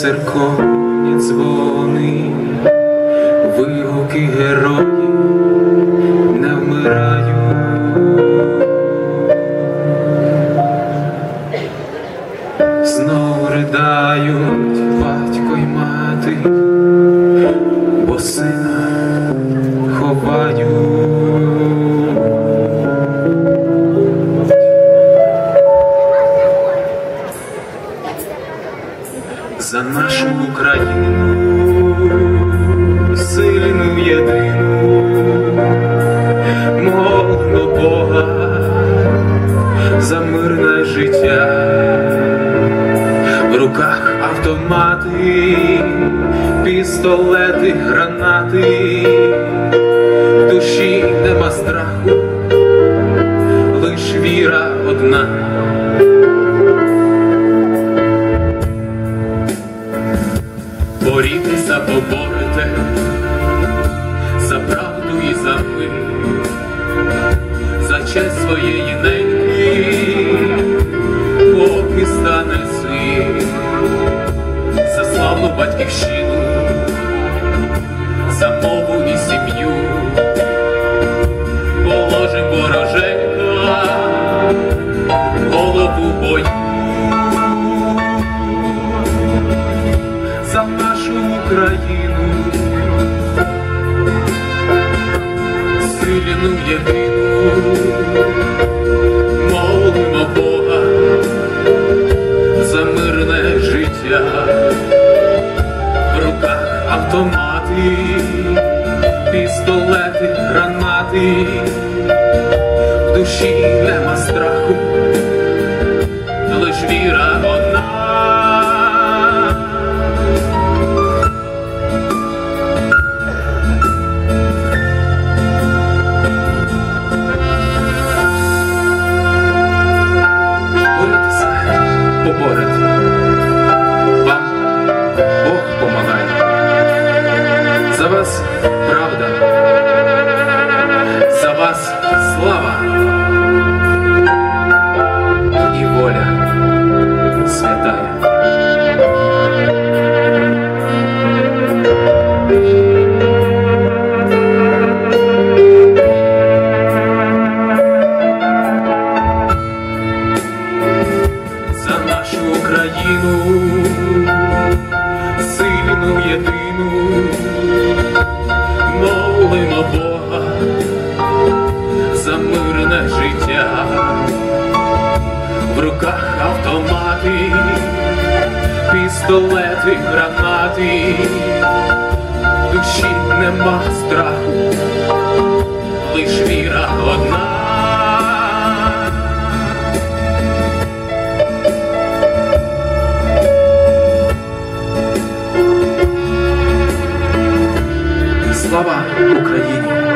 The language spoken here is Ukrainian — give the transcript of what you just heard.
церковні дзвони, вигуки героїв не вмирають. Знов ридають батько й мати, бо сина За нашу Україну, сильну єдину, молимо Бога за мирне життя, в руках автомати, пістолети, гранати, в душі нема страху, лиш віра одна. Поборете за правду і за мир, за честь своєї неньки, поки стане сил, за славну батьківщину, за мову і сім'ю, положим вороженька, голову бою. Автомати, пістолети, гранати, в душі нема страху, лиш віра одна. боротися, поборете. Вам Бог помагає. За руках автомати, пістолети, гранати, душі нема страху, лиш віра одна. Слава Україні!